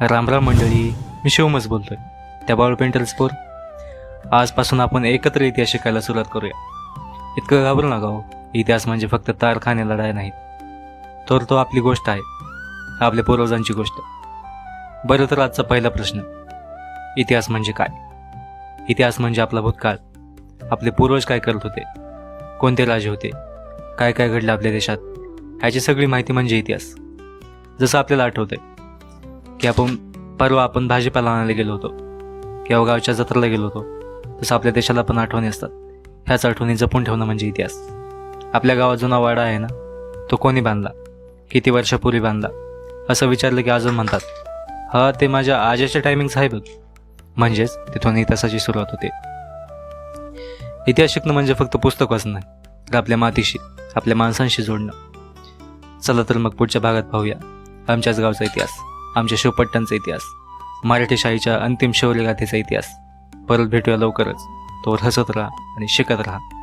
रामराम मंडळी मी शिवमच बोलतोय. त्या बाळ पेंटर्स फोर आजपासून आपण एकत्र इतिहास शिकायला सुरुवात करूया. इतकं घाबरू नका हो. इतिहास म्हणजे फक्त तारखाने लढाई नाहीत तर तो आपली गोष्ट आहे. आपल्या पूर्वजांची गोष्ट. बरं तर आजचा पहिला प्रश्न. इतिहास म्हणजे काय? इतिहास म्हणजे आपला भूतकाळ. आपले पूर्वज काय करत होते? कोणते राजे होते? काय काय घडलं आपल्या देशात? ह्याची सगळी माहिती म्हणजे इतिहास. जसं आपल्याला आठवतंय की आपण परवा आपण भाजीपाला आणायला गेलो होतो. किंवा गावच्या जत्रेला गेलो होतो. तसं आपल्या देशाला पण आठवणी असतात. ह्याच आठवणी जपून ठेवणं म्हणजे इतिहास. आपल्या गावात जुना वाडा आहे ना तो कोणी बांधला? किती वर्षापूर्वी बांधला? असं विचारलं की अजून म्हणतात हा ते माझ्या आजच्या टायमिंग्स आहे बघ. म्हणजेच तिथून इतिहासाची सुरुवात होते. इतिहास शिकणं म्हणजे फक्त पुस्तक वाचणं नाही, तर आपल्या मातीशी आपल्या माणसांशी जोडणं. चला तर मग पुढच्या भागात पाहूया आमच्याच गावचा इतिहास. आमच्या शिवपट्ट्यांचा इतिहास मराठी शाहीच्या अंतिम शौर्यगाथेचा इतिहास. परत भेटूया लवकरच. तो हसत राहा आणि शिकत राहा.